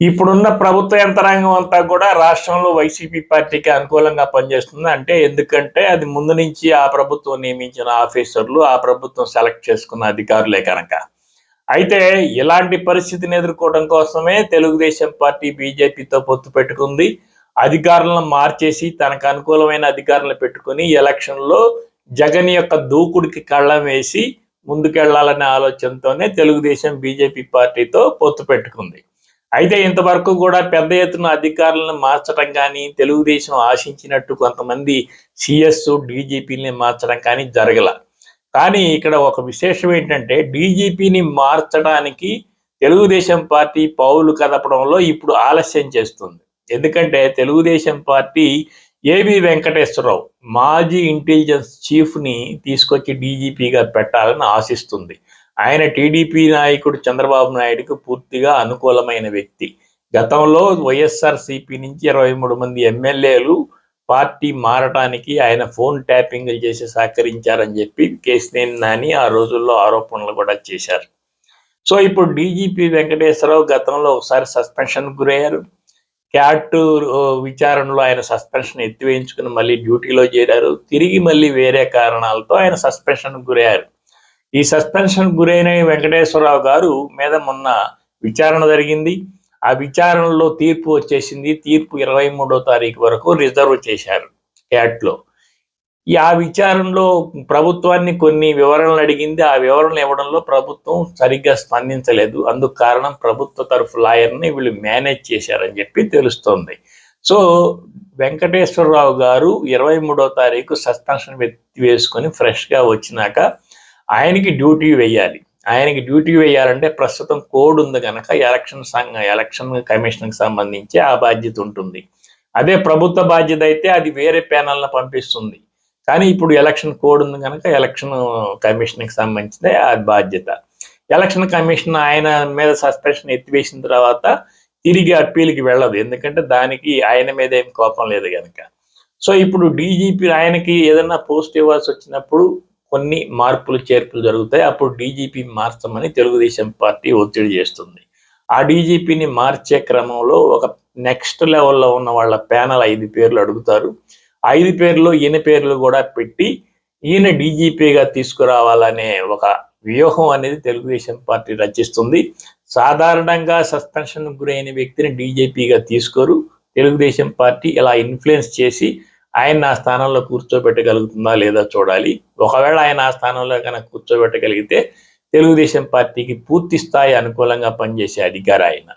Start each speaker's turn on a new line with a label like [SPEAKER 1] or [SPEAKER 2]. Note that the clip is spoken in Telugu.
[SPEAKER 1] ఇప్పుడున్న ప్రభుత్వ యంత్రాంగం అంతా కూడా రాష్ట్రంలో వైసీపీ పార్టీకి అనుకూలంగా పనిచేస్తుంది. అంటే ఎందుకంటే అది ముందు నుంచి ఆ ప్రభుత్వం నియమించిన ఆఫీసర్లు ఆ ప్రభుత్వం సెలెక్ట్ చేసుకున్న అధికారులే కనుక. అయితే ఇలాంటి పరిస్థితిని ఎదుర్కోవడం కోసమే తెలుగుదేశం పార్టీ బీజేపీతో పొత్తు పెట్టుకుంది. అధికారులను మార్చేసి తనకు అనుకూలమైన అధికారులను పెట్టుకుని ఎలక్షన్లో జగన్ యొక్క దూకుడికి కళ్ళం వేసి ముందుకెళ్ళాలనే ఆలోచనతోనే తెలుగుదేశం బీజేపీ పార్టీతో పొత్తు పెట్టుకుంది. అయితే ఇంతవరకు కూడా పెద్ద ఎత్తున అధికారులను మార్చడం కానీ తెలుగుదేశం ఆశించినట్టు కొంతమంది సిఎస్ డీజీపీని మార్చడం కానీ జరగల. కానీ ఇక్కడ ఒక విశేషం ఏంటంటే డీజీపీని మార్చడానికి తెలుగుదేశం పార్టీ పౌలు కదపడంలో ఇప్పుడు ఆలస్యం చేస్తుంది. ఎందుకంటే తెలుగుదేశం పార్టీ ఏబి వెంకటేశ్వరరావు మాజీ ఇంటెలిజెన్స్ చీఫ్ని తీసుకొచ్చి డీజీపీగా పెట్టాలని ఆశిస్తుంది. ఆయన టీడీపీ నాయకుడు చంద్రబాబు నాయుడుకు పూర్తిగా అనుకూలమైన వ్యక్తి. గతంలో వైఎస్ఆర్ సిపి నుంచి ఇరవై మూడు మంది ఎమ్మెల్యేలు పార్టీ మారటానికి ఆయన ఫోన్ ట్యాపింగ్లు చేసి సహకరించారని చెప్పి కేసినేని నాని ఆ రోజుల్లో ఆరోపణలు కూడా చేశారు. సో ఇప్పుడు డీజీపీ వెంకటేశ్వరరావు గతంలో ఒకసారి సస్పెన్షన్ గురయ్యారు. క్యాట్ విచారణలో ఆయన సస్పెన్షన్ ఎత్తివేయించుకుని మళ్ళీ డ్యూటీలో చేరారు. తిరిగి మళ్ళీ వేరే కారణాలతో ఆయన సస్పెన్షన్ గురయ్యారు. ఈ సస్పెన్షన్ గురైన వెంకటేశ్వరరావు గారు మీద మొన్న విచారణ జరిగింది. ఆ విచారణలో తీర్పు వచ్చేసింది. తీర్పు ఇరవై మూడో తారీఖు వరకు రిజర్వ్ చేశారు క్యాట్లో. ఈ ఆ విచారణలో ప్రభుత్వాన్ని కొన్ని వివరణలు అడిగింది. ఆ వివరణలు ఇవ్వడంలో ప్రభుత్వం సరిగ్గా స్పందించలేదు. అందుకు కారణం ప్రభుత్వ తరఫు లాయర్ని వీళ్ళు మేనేజ్ చేశారని చెప్పి తెలుస్తోంది. సో వెంకటేశ్వరరావు గారు ఇరవై మూడో తారీఖు సస్పెన్షన్ వేసుకొని ఫ్రెష్గా వచ్చినాక ఆయనకి డ్యూటీ వేయాలి. ఆయనకి డ్యూటీ వేయాలంటే ప్రస్తుతం కోడ్ ఉంది కనుక ఎలక్షన్ సంఘ ఎలక్షన్ కమిషన్కి సంబంధించి ఆ బాధ్యత ఉంటుంది. అదే ప్రభుత్వ బాధ్యత అయితే అది వేరే ప్యానల్ని పంపిస్తుంది. కానీ ఇప్పుడు ఎలక్షన్ కోడ్ ఉంది కనుక ఎలక్షన్ కమిషన్కి సంబంధించిందే ఆ బాధ్యత. ఎలక్షన్ కమిషన్ ఆయన మీద సస్పెన్షన్ ఎత్తివేసిన తర్వాత తిరిగి అప్పీల్కి వెళ్ళదు. ఎందుకంటే దానికి ఆయన మీద ఏం కోపం లేదు కనుక సో ఇప్పుడు డీజీపీ ఆయనకి ఏదైనా పోస్ట్ ఇవ్వాల్సి వచ్చినప్పుడు కొన్ని మార్పులు చేర్పులు జరుగుతాయి. అప్పుడు డీజీపీ మార్చమని తెలుగుదేశం పార్టీ ఒత్తిడి చేస్తుంది. ఆ డీజీపీని మార్చే క్రమంలో ఒక నెక్స్ట్ లెవెల్లో ఉన్న వాళ్ళ ప్యానల్ ఐదు పేర్లు అడుగుతారు. ఐదు పేర్లు ఈయన పేర్లు కూడా పెట్టి ఈయన డీజీపీగా తీసుకురావాలనే ఒక వ్యూహం అనేది తెలుగుదేశం పార్టీ రచిస్తుంది. సాధారణంగా సస్పెన్షన్ గురైన వ్యక్తిని డీజీపీగా తీసుకోరు. తెలుగుదేశం పార్టీ ఇలా ఇన్ఫ్లుయెన్స్ చేసి ఆయన ఆ స్థానంలో కూర్చోబెట్టగలుగుతుందా లేదా చూడాలి. ఒకవేళ ఆయన ఆ స్థానంలో కనుక కూర్చోబెట్టగలిగితే తెలుగుదేశం పార్టీకి పూర్తి స్థాయి అనుకూలంగా పనిచేసే అధికారి ఆయన.